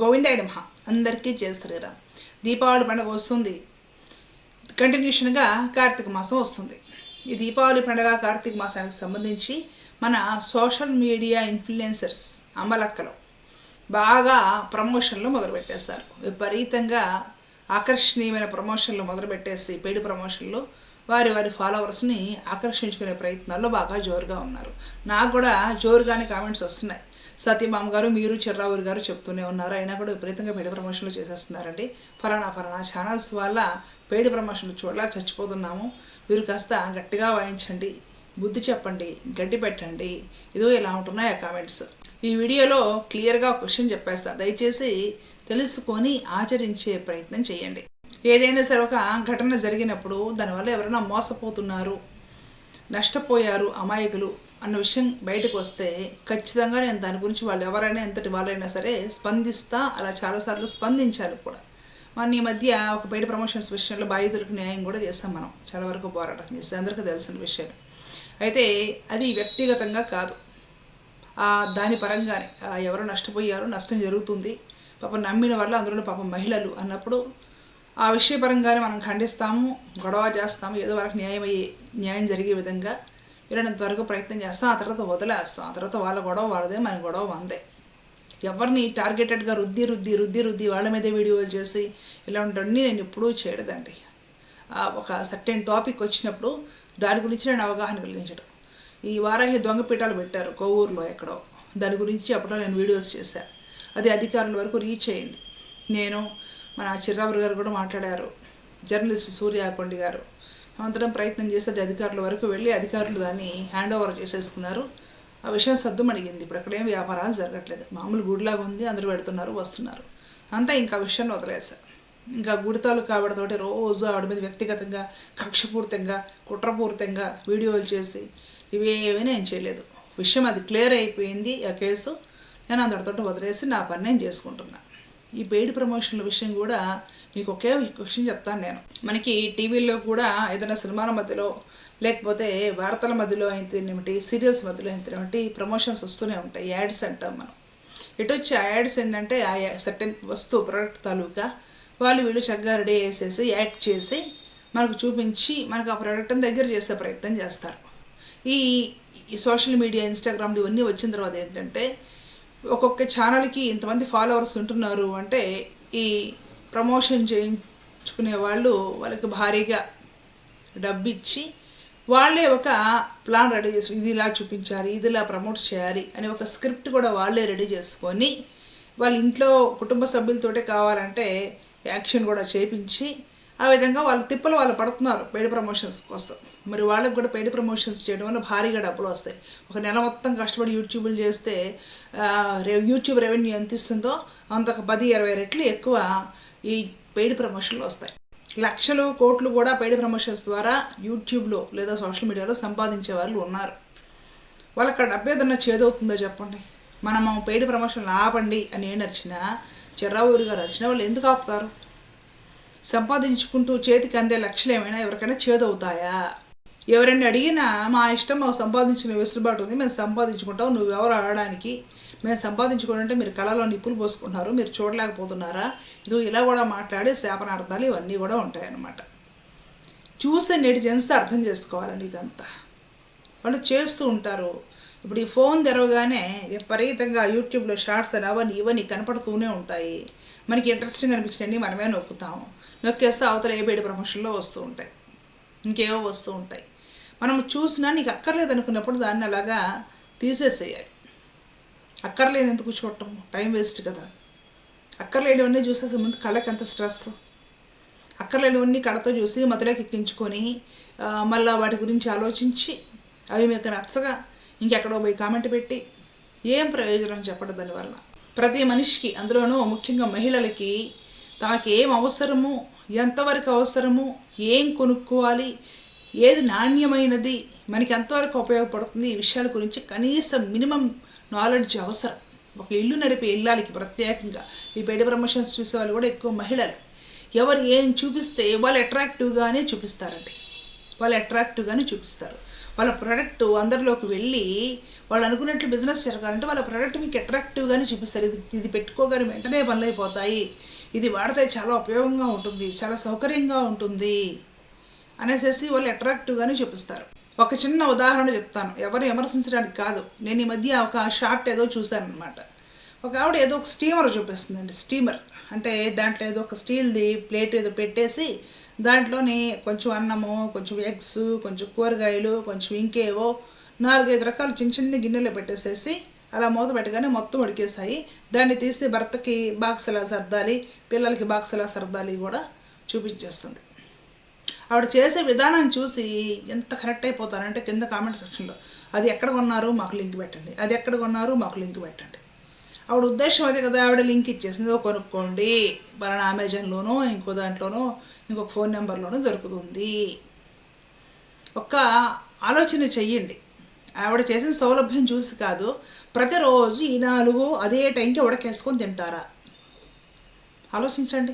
గోవిందాయ నమః. అందరికీ జయ శ్రీరామ్. దీపావళి పండుగ వస్తుంది. కంటిన్యూషన్గా కార్తీక మాసం వస్తుంది. ఈ దీపావళి పండుగ కార్తీక మాసానికి సంబంధించి మన సోషల్ మీడియా ఇన్ఫ్లుయెన్సర్స్ అమలక్కలు బాగా ప్రమోషన్లు మొదలుపెట్టేస్తారు. విపరీతంగా ఆకర్షణీయమైన ప్రమోషన్లు మొదలుపెట్టేసి పెయిడ్ ప్రమోషన్లు వారి వారి ఫాలోవర్స్ని ఆకర్షించుకునే ప్రయత్నాల్లో బాగా జోరుగా ఉన్నారు. నాకు కూడా జోరుగానే కామెంట్స్ వస్తున్నాయి. సత్యభామ గారు మీరు చిర్రావురి గారు చెప్తూనే ఉన్నారు. అయినా కూడా విపరీతంగా పెయిడ్ ప్రమోషన్లు చేసేస్తున్నారండి. ఫలానా ఫలానా ఛానల్స్ వల్ల పెయిడ్ ప్రమోషన్లు చూడలేక చచ్చిపోతున్నాము. మీరు కాస్త గట్టిగా వాయించండి. బుద్ధి చెప్పండి. గడ్డి పెట్టండి. ఇదో ఇలా ఉంటున్నాయి ఆ కామెంట్స్. ఈ వీడియోలో క్లియర్గా క్వశ్చన్ చెప్పేస్తా. దయచేసి తెలుసుకొని ఆచరించే ప్రయత్నం చేయండి. ఏదైనా సరే ఒక ఘటన జరిగినప్పుడు దానివల్ల ఎవరైనా మోసపోతున్నారు నష్టపోయారు అమాయకులు. అన్న విషయం బయటకు వస్తే ఖచ్చితంగా నేను దాని గురించి వాళ్ళు ఎవరైనా ఎంతటి వాళ్ళైనా సరే స్పందిస్తా అలా చాలాసార్లు స్పందించాలి కూడా. మన ఈ మధ్య ఒక బయట ప్రమోషన్స్ విషయంలో బాధితులకు న్యాయం కూడా చేస్తాం మనం. చాలా వరకు పోరాటం చేస్తాం అందరికీ తెలిసిన విషయాలు. అయితే అది వ్యక్తిగతంగా కాదు. దాని పరంగానే ఎవరు నష్టపోయారు నష్టం జరుగుతుంది. పాపం నమ్మిన వల్ల అందులో పాపం మహిళలు అన్నప్పుడు ఆ విషయపరంగానే మనం ఖండిస్తాము గొడవ చేస్తాము ఏదో వరకు న్యాయం అయ్యే న్యాయం జరిగే విధంగా వీలైనంత వరకు ప్రయత్నం చేస్తాం ఆ తర్వాత వదిలేస్తాం. ఆ తర్వాత వాళ్ళ గొడవ వాళ్ళదే మన గొడవ వందే. ఎవరిని టార్గెటెడ్గా రుద్ది రుద్ది రుద్ది రుద్ది వాళ్ళ మీదే వీడియోలు చేసి ఇలాంటివన్నీ నేను ఎప్పుడూ చేయడదండి ఒక సర్టెన్ టాపిక్ వచ్చినప్పుడు దాని గురించి నేను అవగాహన కలిగించడం. ఈ వారాహి దొంగపీఠాలు పెట్టారు కోవూరులో ఎక్కడో. దాని గురించి అప్పుడు నేను వీడియోస్ చేశాను అది అధికారుల వరకు రీచ్ అయింది. నేను మన చిర్రాబు గారు కూడా మాట్లాడారు. జర్నలిస్ట్ సూర్యాకొండి గారు. అనంతరం ప్రయత్నం చేసేది అది అధికారుల వరకు వెళ్ళి అధికారులు దాన్ని హ్యాండ్ ఓవర్ చేసేసుకున్నారు. ఆ విషయం సద్దుమణిగింది ఇప్పుడు అక్కడేం వ్యాపారాలు జరగట్లేదు. మామూలు గుడిలాగా ఉంది అందరూ పెడుతున్నారు వస్తున్నారు. అంతా ఇంకా విషయాన్ని వదిలేశారు ఇంకా గుడితాలు కాబడితోటి రోజు ఆవిడ మీద వ్యక్తిగతంగా కక్షపూరితంగా కుట్రపూరితంగా వీడియోలు చేసి ఇవేమీ నేను చేయలేదు. విషయం అది క్లియర్ అయిపోయింది ఆ కేసు. నేను అందరితో వదిలేసి నా పని నేను చేసుకుంటున్నాను ఈ పెయిడ్ ప్రమోషన్ల విషయం కూడా మీకు ఒకే విషయం చెప్తాను నేను. మనకి టీవీలో కూడా ఏదైనా సినిమాల మధ్యలో లేకపోతే వార్తల మధ్యలో అయితేనేమిటి సీరియల్స్ మధ్యలో అయితేనేమిటి ప్రమోషన్స్ వస్తూనే ఉంటాయి యాడ్స్ అంటాం మనం. ఇటు వచ్చి ఆ యాడ్స్ ఏంటంటే ఆ సర్టెన్ వస్తువు ప్రోడక్ట్ తాలూకా వాళ్ళు వీళ్ళు చక్కగా రెడీ చేసేసి యాక్ట్ చేసి మనకు చూపించి మనకు ఆ ప్రోడక్ట్ని దగ్గర చేసే ప్రయత్నం చేస్తారు. ఈ ఈ సోషల్ మీడియా ఇన్స్టాగ్రామ్లు ఇవన్నీ వచ్చిన తర్వాత ఏంటంటే ఒక్కొక్క ఛానల్కి ఇంతమంది ఫాలోవర్స్ ఉంటున్నారు అంటే ఈ ప్రమోషన్ చేయించుకునే వాళ్ళు వాళ్ళకి భారీగా డబ్బు ఇచ్చి వాళ్ళే ఒక ప్లాన్ రెడీ చేసి ఇది ఇలా చూపించాలి ఇది ఇలా ప్రమోట్ చేయాలి అని ఒక స్క్రిప్ట్ కూడా వాళ్ళే రెడీ చేసుకొని వాళ్ళ ఇంట్లో కుటుంబ సభ్యులతోటే కావాలంటే యాక్షన్ కూడా చేపించి ఆ విధంగా వాళ్ళు తిప్పలు వాళ్ళు పడుతున్నారు పెయిడ్ ప్రమోషన్స్ కోసం. మరి వాళ్ళకి కూడా పెయిడ్ ప్రమోషన్స్ చేయడం వల్ల భారీగా డబ్బులు వస్తాయి. ఒక నెల మొత్తం కష్టపడి యూట్యూబ్లు చేస్తే యూట్యూబ్ రెవెన్యూ ఎంత ఇస్తుందో అంతకు పది ఇరవై రెట్లు ఎక్కువ ఈ పెయిడ్ ప్రమోషన్లు వస్తాయి. లక్షలు కోట్లు కూడా పెయిడ్ ప్రమోషన్స్ ద్వారా యూట్యూబ్లో లేదా సోషల్ మీడియాలో సంపాదించే వాళ్ళు ఉన్నారు. వాళ్ళకి డబ్బు ఏదన్నా చేదవుతుందో చెప్పండి. మనము పెయిడ్ ప్రమోషన్లు ఆపండి అని ఏం నచ్చినా చెర్రావూరి గారు నచ్చిన వాళ్ళు ఎందుకు ఆపుతారు? సంపాదించుకుంటూ చేతికి అందే లక్షలు ఏమైనా ఎవరికైనా చేదవుతాయా? ఎవరైనా అడిగినా మా ఇష్టం మాకు సంపాదించిన వెసులుబాటు ఉంది మేము సంపాదించుకుంటాం నువ్వెవరు ఆడడానికి మేము సంపాదించుకుంటే మీరు కళలో నిప్పులు పోసుకుంటున్నారు మీరు చూడలేకపోతున్నారా? ఇది ఇలా కూడా మాట్లాడి శాపనార్థాలు ఇవన్నీ కూడా ఉంటాయన్నమాట. చూసే నెటిజన్స్ అర్థం చేసుకోవాలండి ఇదంతా. వాళ్ళు చేస్తూ ఉంటారు. ఇప్పుడు ఈ ఫోన్ తెరవగానే విపరీతంగా యూట్యూబ్లో షార్ట్స్ అని అవన్నీ ఇవన్నీ కనపడుతూనే ఉంటాయి. మనకి ఇంట్రెస్టింగ్ అనిపించినవి మనమే నొక్కుతాం. నొక్కేస్తే అవతల ఏ బయట ప్రమోషన్లో వస్తూ ఉంటాయి. ఇంకేవో వస్తూ ఉంటాయి. మనం చూసినా నీకు అక్కర్లేదు అనుకున్నప్పుడు దాన్ని అలాగా తీసేసేయాలి. అక్కర్లేదు ఎందుకు చూడటం. టైం వేస్ట్ కదా. అక్కర్లేనివన్నీ చూసేసే ముందు కళ్ళకి ఎంత స్ట్రెస్ అక్కర్లేనివన్నీ కడతో చూసి మధులోకి ఎక్కించుకొని మళ్ళీ వాటి గురించి ఆలోచించి అవి మీకు నచ్చగా ఇంకెక్కడో పోయి కామెంట్ పెట్టి ఏం ప్రయోజనం చెప్పడం దానివల్ల? ప్రతి మనిషికి అందులోనూ ముఖ్యంగా మహిళలకి తనకి ఏం అవసరము ఎంతవరకు అవసరము ఏం కొనుక్కోవాలి ఏది నాణ్యమైనది మనకి ఎంతవరకు ఉపయోగపడుతుంది ఈ విషయాల గురించి కనీసం మినిమం నాలెడ్జ్ అవసరం. ఒక ఇల్లు నడిపే ఇల్లాలకి ప్రత్యేకంగా. ఈ బయట ప్రమోషన్స్ చూసే వాళ్ళు కూడా ఎక్కువ మహిళలు. ఎవరు ఏం చూపిస్తే వాళ్ళు అట్రాక్టివ్గానే చూపిస్తారండి. వాళ్ళు అట్రాక్టివ్గానే చూపిస్తారు. వాళ్ళ ప్రోడక్ట్ అందరిలోకి వెళ్ళి వాళ్ళు అనుకున్నట్లు బిజినెస్ జరగాలంటే వాళ్ళ ప్రోడక్ట్ మీకు అట్రాక్టివ్గానే చూపిస్తారు. ఇది ఇది పెట్టుకోగానే వెంటనే పనులు అయిపోతాయి. ఇది వాడితే చాలా ఉపయోగంగా ఉంటుంది. చాలా సౌకర్యంగా ఉంటుంది. అనేసి వాళ్ళు అట్రాక్టివ్గానే చూపిస్తారు. ఒక చిన్న ఉదాహరణ చెప్తాను. ఎవరు విమర్శించడానికి కాదు. నేను ఈ మధ్య ఒక షార్ట్ ఏదో చూశాను అనమాట ఒక ఆవిడ ఏదో ఒక స్టీమర్ చూపిస్తుందండి స్టీమర్. అంటే దాంట్లో ఏదో ఒక స్టీల్ది ప్లేట్ ఏదో పెట్టేసి దాంట్లోని కొంచెం అన్నము కొంచెం ఎగ్స్ కొంచెం కూరగాయలు కొంచెం ఇంకేవో నాలుగైదు రకాలు చిన్న చిన్న గిన్నెలో పెట్టేసేసి అలా మూత పెట్టగానే మొత్తం ఉడికేసాయి దాన్ని తీసి భర్తకి బాక్స్ ఎలా సర్దాలి పిల్లలకి బాక్స్ ఎలా సర్దాలి కూడా చూపించేస్తుంది. ఆవిడ చేసే విధానం చూసి ఎంత కరెక్ట్ అయిపోతారంటే కింద కామెంట్ సెక్షన్లో అది ఎక్కడ కొన్నారు? మాకు లింక్ పెట్టండి. అది ఎక్కడ కొన్నారు? మాకు లింక్ పెట్టండి. ఆవిడ ఉద్దేశం అదే కదా ఆవిడ లింక్ ఇచ్చేసింది. "ఓ కొనుక్కోండి. పలానా అమెజాన్లోనో ఇంకో దాంట్లోనో ఇంకొక ఫోన్ నెంబర్లోనో దొరుకుతుంది. ఒక్క ఆలోచన చెయ్యండి. ఆవిడ చేసిన సౌలభ్యం చూసి కాదు ప్రతిరోజు ఈ నాలుగు అదే టైంకి ఉడకేసుకొని తింటారా? ఆలోచించండి.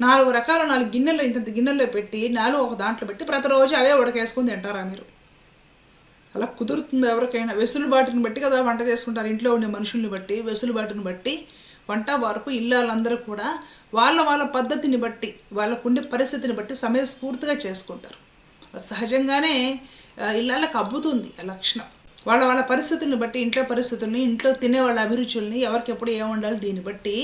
నాలుగు రకాల నాలుగు గిన్నెలు ఇంత గిన్నెల్లో పెట్టి నాలుగు ఒక దాంట్లో పెట్టి ప్రతిరోజు అవే ఉడకేసుకుని తింటారా మీరు? అలా కుదురుతుంది ఎవరికైనా? వెసులుబాటుని బట్టి కదా వంట చేసుకుంటారు. ఇంట్లో ఉండే మనుషుల్ని బట్టి వెసులుబాటుని బట్టి వంట వరకు ఇల్లాలందరూ కూడా వాళ్ళ వాళ్ళ పద్ధతిని బట్టి వాళ్ళకుండే పరిస్థితిని బట్టి సమయస్ఫూర్తిగా చేసుకుంటారు. అది సహజంగానే ఇళ్ళకి అబ్బుతుంది ఆ లక్షణం. వాళ్ళ వాళ్ళ పరిస్థితుల్ని బట్టి ఇంట్లో పరిస్థితుల్ని ఇంట్లో తినే వాళ్ళ అభిరుచుల్ని ఎవరికి ఎప్పుడు ఏం ఉండాలి దీన్ని బట్టి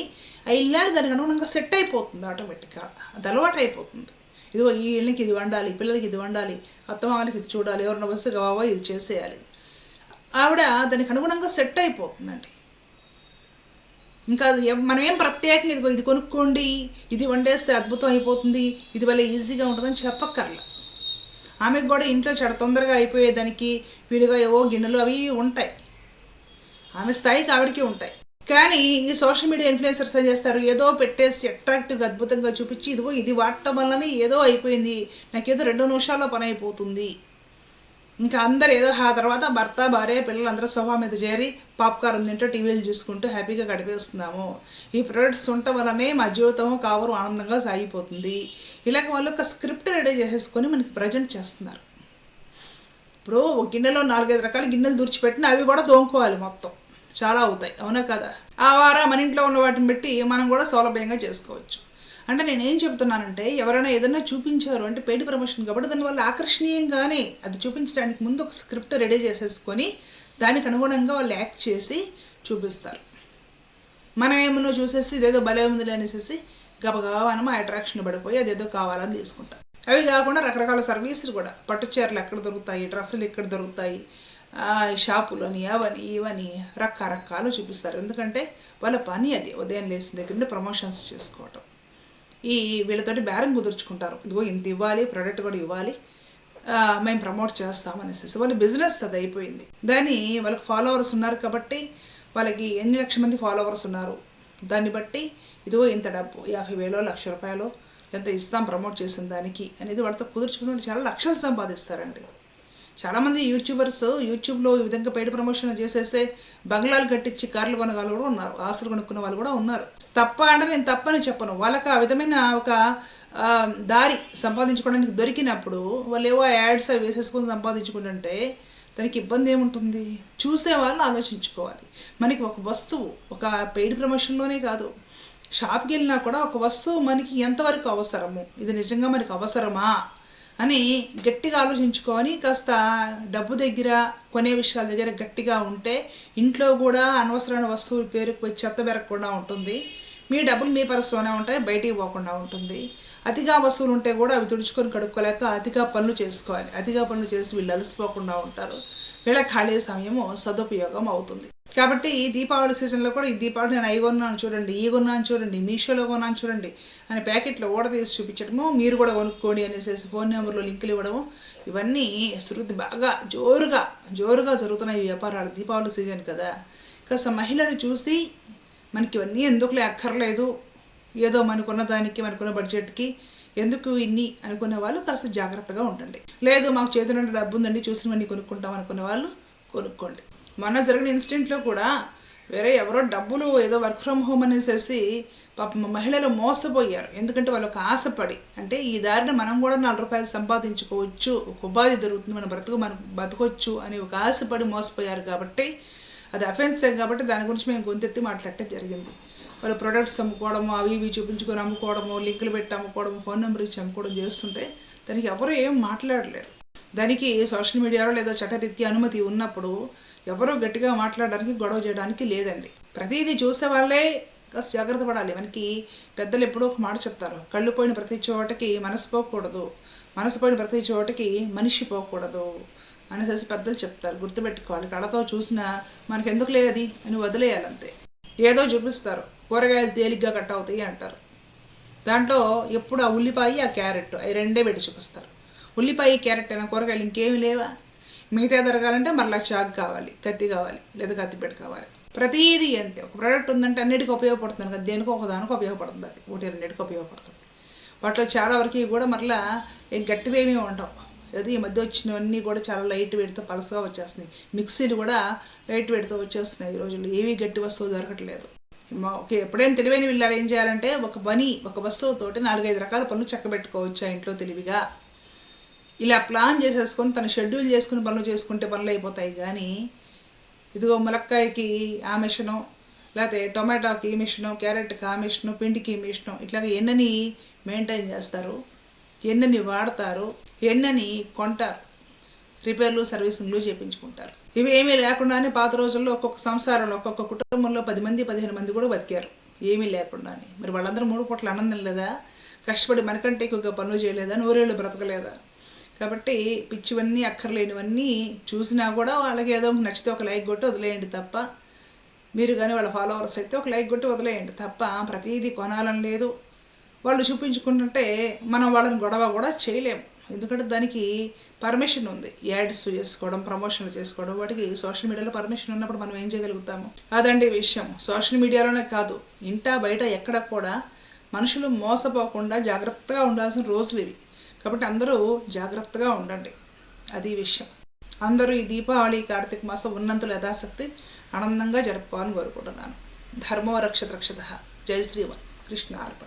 ఆ ఇల్లాడు దానికి అనుగుణంగా సెట్ అయిపోతుంది ఆటోమేటిక్గా అది అలవాటు అయిపోతుంది. ఇదిగో ఈ ఇళ్ళకి ఇది వండాలి పిల్లలకి ఇది వండాలి అత్తమామలకి ఇది చూడాలి ఎవరిన వస్తే గవావో ఇది చేసేయాలి. ఆవిడ దానికి అనుగుణంగా సెట్ అయిపోతుందండి. ఇంకా అది మనం ఏం ప్రత్యేకంగా ఇదిగో ఇది కొనుక్కోండి ఇది వండేస్తే అద్భుతం అయిపోతుంది ఇది వల్ల ఈజీగా ఉంటుందని చెప్పక్కర్లా. ఆమెకు కూడా ఇంట్లో చెడ తొందరగా అయిపోయేదానికి వీలుగా ఏవో గిన్నెలు అవి ఉంటాయి. ఆమె స్థాయికి ఆవిడకి ఉంటాయి. కానీ ఈ సోషల్ మీడియా ఇన్ఫ్లుయెన్సర్స్ ఏం చేస్తారు? ఏదో పెట్టేసి అట్రాక్టివ్గా అద్భుతంగా చూపించి ఇదిగో ఇది వాడటం వల్లనే ఏదో అయిపోయింది. నాకేదో రెండు నిమిషాల్లో పని అయిపోతుంది. ఇంకా అందరు ఏదో ఆ తర్వాత భర్త భార్య పిల్లలు అందరూ సోఫా మీద చేరి పాప్కార్న్ తింటూ టీవీలు చూసుకుంటూ హ్యాపీగా గడిపేస్తున్నాము ఈ ప్రొడక్ట్స్ ఉండటం వల్లనే మా జీవితం కావరు ఆనందంగా సాగిపోతుంది. ఇలాగ వాళ్ళు ఒక స్క్రిప్ట్ రెడీ చేసేసుకొని మనకి ప్రజెంట్ చేస్తున్నారు. ఇప్పుడు ఒక గిన్నెలో నాలుగైదు రకాల గిన్నెలు దూర్చిపెట్టిన అవి కూడా దోముకోవాలి మొత్తం. చాలా అవుతాయి. అవునా కదా? ఆ వారా మన ఇంట్లో ఉన్న వాటిని బట్టి మనం కూడా సౌలభ్యంగా చేసుకోవచ్చు. అంటే నేను ఏం చెప్తున్నానంటే ఎవరైనా ఏదైనా చూపించారు అంటే పెయిడ్ ప్రమోషన్ కాబట్టి దానివల్ల ఆకర్షణీయంగానే అది చూపించడానికి ముందు ఒక స్క్రిప్ట్ రెడీ చేసేసుకొని దానికి అనుగుణంగా వాళ్ళు యాక్ట్ చేసి చూపిస్తారు. మనం ఏమన్నా చూసేసి ఇదేదో భలే ఉందిలే అనేసి గబగబా మనం ఆ అట్రాక్షన్ పడిపోయి అదేదో కావాలని తీసుకుంటాం. అవి కాకుండా రకరకాల సర్వీసులు కూడా. పట్టు చీరలు ఎక్కడ దొరుకుతాయి? డ్రెస్సులు ఎక్కడ దొరుకుతాయి? షాపులని అవని ఇవని రకరకాలు చూపిస్తారు. ఎందుకంటే వాళ్ళ పని అది ఉదయం లేచిన దగ్గర నుండి ప్రమోషన్స్ చేసుకోవటం. ఈ వీళ్ళతోటి బేరం కుదుర్చుకుంటారు. ఇదిగో ఇంత ఇవ్వాలి ప్రోడక్ట్ కూడా ఇవ్వాలి మేము ప్రమోట్ చేస్తాం అనేసి వాళ్ళ బిజినెస్ అది అయిపోయింది. దాన్ని వాళ్ళకి ఫాలోవర్స్ ఉన్నారు కాబట్టి వాళ్ళకి ఎన్ని లక్షల మంది ఫాలోవర్స్ ఉన్నారు? దాన్ని బట్టి ఇదిగో ఇంత డబ్బు యాభై వేలో లక్ష రూపాయలు ఎంత ఇస్తాం ప్రమోట్ చేసిన దానికి అనేది వాళ్ళతో కుదుర్చుకుని చాలా లక్షలు సంపాదిస్తారండి. చాలామంది యూట్యూబర్స్ యూట్యూబ్లో ఈ విధంగా పెయిడ్ ప్రమోషన్ చేసేస్తే బంగ్లాలు కట్టించి కార్లు వాళ్ళు కూడా ఉన్నారు ఆస్తులు కొనుక్కున్న వాళ్ళు కూడా ఉన్నారు. తప్ప అంటే నేను తప్పని చెప్పను. వాళ్ళకి ఆ విధమైన ఒక దారి సంపాదించుకోవడానికి దొరికినప్పుడు వాళ్ళు ఏవో యాడ్స్ అవి వేసేసుకొని సంపాదించుకుంటుంటే దానికి ఇబ్బంది ఏముంటుంది? చూసే వాళ్ళు ఆలోచించుకోవాలి. మనకి ఒక వస్తువు ఒక పెయిడ్ ప్రమోషన్లోనే కాదు. షాప్కి వెళ్ళినా కూడా ఒక వస్తువు మనకి ఎంతవరకు అవసరము? ఇది నిజంగా మనకి అవసరమా? అని గట్టిగా ఆలోచించుకొని కాస్త డబ్బు దగ్గర కొనే విషయాల దగ్గర గట్టిగా ఉంటే ఇంట్లో కూడా అనవసరమైన వస్తువులు పేరుకు చెత్త పెరగకుండా ఉంటుంది. మీ డబ్బులు మీ పరస్లోనే ఉంటాయి బయటికి పోకుండా ఉంటుంది. అతిగా వస్తువులు ఉంటే కూడా అవి తుడుచుకొని కడుక్కోలేక అతిగా పనులు చేసుకోవాలి. అతిగా పనులు చేసి వీళ్ళు అలసిపోకుండా ఉంటారు. వీళ్ళ ఖాళీ సమయము సదుపయోగం అవుతుంది. కాబట్టి ఈ దీపావళి సీజన్లో కూడా ఈ దీపావళి నేను అవి కొన్నాను చూడండి ఈ కొన్నాను చూడండి మీషోలో కొన్నాను చూడండి అని ప్యాకెట్లో ఓడ తీసి చూపించడము మీరు కూడా కొనుక్కోండి అనేసి ఫోన్ నెంబర్లో లింకులు ఇవ్వడము ఇవన్నీ శృతి బాగా జోరుగా జోరుగా జరుగుతున్నాయి ఈ వ్యాపారాలు దీపావళి సీజన్ కదా. కాస్త మహిళలు చూసి మనకి ఇవన్నీ ఎందుకులే అక్కర్లేదు ఏదో మనకున్న దానికి మనకున్న బడ్జెట్కి ఎందుకు ఇన్ని అనుకునే వాళ్ళు కాస్త జాగ్రత్తగా ఉండండి. లేదు మాకు చేతి నుండి డబ్బు ఉందండి చూసినవన్నీ కొనుక్కుంటాం అనుకునే వాళ్ళు కొనుక్కోండి. మొన్న జరిగిన ఇన్సిడెంట్లో కూడా వేరే ఎవరో డబ్బులు ఏదో వర్క్ ఫ్రమ్ హోమ్ అనేసేసి పాప మహిళలు మోసపోయారు. ఎందుకంటే వాళ్ళకి ఆశపడి అంటే ఈ దారిన మనం కూడా నాలుగు రూపాయలు సంపాదించుకోవచ్చు ఒక ఉపాధి దొరుకుతుంది మన బ్రతుకు మనం బతకొచ్చు అని ఒక ఆశపడి మోసపోయారు కాబట్టి అది అఫెన్సే కాబట్టి దాని గురించి మేము గొంతెత్తి మాట్లాడటం జరిగింది. వాళ్ళు ప్రొడక్ట్స్ అమ్ముకోవడము అవి ఇవి చూపించుకొని అమ్ముకోవడము లింకులు పెట్టి అమ్ముకోవడము ఫోన్ నెంబర్ ఇచ్చి అమ్ముకోవడం చేస్తుంటే దానికి ఎవరు ఏం మాట్లాడలేరు. దానికి సోషల్ మీడియాలో లేదా చట్టరీత్యా అనుమతి ఉన్నప్పుడు ఎవరూ గట్టిగా మాట్లాడడానికి గొడవ చేయడానికి లేదండి. ప్రతిదీ చూసే వాళ్ళే కాస్త జాగ్రత్త పడాలి. మనకి పెద్దలు ఎప్పుడో ఒక మాట చెప్తారు కళ్ళు పోయిన ప్రతి చోటకి మనసు పోకూడదు మనసు పోయిన ప్రతి చోటకి మనిషి పోకూడదు అనేసి పెద్దలు చెప్తారు. గుర్తుపెట్టుకోవాలి. కళ్ళతో చూసినా మనకెందుకు లేదు అది అని వదిలేయాలంతే. ఏదో చూపిస్తారు. కూరగాయలు తేలిగ్గా కట్ అవుతాయి అంటారు. దాంట్లో ఎప్పుడు ఆ ఉల్లిపాయ ఆ క్యారెట్ అవి రెండే పెట్టి చూపిస్తారు. ఉల్లిపాయ క్యారెట్ అయినా కూరగాయలు ఇంకేమి లేవా? మిగతా దొరకాలంటే మరలా చాక్ కావాలి కత్తి కావాలి లేదా కత్తిపెట్ట కావాలి. ప్రతిదీ అంతే. ఒక ప్రోడక్ట్ ఉందంటే అన్నిటికీ ఉపయోగపడుతుంది కదా దేనికో ఒకదానికి ఉపయోగపడుతుంది అది. ఒకటి రెండింటికి ఉపయోగపడుతుంది. వాటిలో చాలా వరకు కూడా మరలా ఏం గట్టివేమీ ఉండవు. అది ఈ మధ్య వచ్చినవన్నీ కూడా చాలా లైట్ వెయిట్తో పలసగా వచ్చేస్తున్నాయి. మిక్సీలు కూడా లైట్ వెయిట్తో వచ్చేస్తున్నాయి ఈ రోజుల్లో. ఏవి గట్టి వస్తువు దొరకట్లేదు. ఓకే ఎప్పుడైనా తెలివైన వీళ్ళు ఏం చేయాలంటే ఒక పని ఒక వస్తువుతోటి నాలుగైదు రకాల పనులు చక్కబెట్టుకోవచ్చు ఆ ఇంట్లో తెలివిగా. ఇలా ప్లాన్ చేసేసుకొని తను షెడ్యూల్ చేసుకుని పనులు చేసుకుంటే పనులు అయిపోతాయి కానీ ఇదిగో ములక్కాయకి ఆ మిషను లేకపోతే టొమాటోకి ఈ మిషను క్యారెట్కి ఆ మిషను పిండికి ఈ మిషను ఇట్లాగ ఎన్నని మెయింటైన్ చేస్తారు ఎన్నని వాడతారు ఎన్నని కొంటారు. రిపేర్లు సర్వీసింగ్లు చేయించుకుంటారు ఇవి ఏమీ లేకుండానే పాత రోజుల్లో ఒక్కొక్క సంసారంలో ఒక్కొక్క కుటుంబంలో పది మంది పదిహేను మంది కూడా బతికారు. ఏమీ లేకుండానే. మరి వాళ్ళందరూ మూడు పూట్ల ఆనందం లేదా కష్టపడి మనకంటే ఎక్కువగా పనులు చేయలేదా? నూరేళ్ళు బ్రతకలేదా? కాబట్టి పిచ్చివన్నీ అక్కర్లేనివన్నీ చూసినా కూడా వాళ్ళకి ఏదో నచ్చితే ఒక లైక్ కొట్టి వదిలేయండి తప్ప మీరు కానీ వాళ్ళ ఫాలోవర్స్ అయితే ఒక లైక్ కొట్టి వదిలేయండి తప్ప ప్రతిదీ కొనాలని లేదు. వాళ్ళు చూపించుకుంటుంటే మనం వాళ్ళని గొడవ కూడా చేయలేము. ఎందుకంటే దానికి పర్మిషన్ ఉంది. యాడ్స్ చేసుకోవడం ప్రమోషన్లు చేసుకోవడం వాటికి సోషల్ మీడియాలో పర్మిషన్ ఉన్నప్పుడు మనం ఏం చేయగలుగుతాము? అదండి విషయం. సోషల్ మీడియాలోనే కాదు. ఇంటా బయట ఎక్కడ కూడా మనుషులు మోసపోకుండా జాగ్రత్తగా ఉండాల్సిన రోజులు ఇవి. కాబట్టి అందరూ జాగ్రత్తగా ఉండండి. అది విషయం. అందరూ ఈ దీపావళి కార్తీక మాసం ఉన్నంతలు యథాశక్తి ఆనందంగా జరుపుకోవాలని కోరుకుంటున్నాను. ధర్మో రక్షత రక్షత జై శ్రీవన్ కృష్ణ అర్పణ.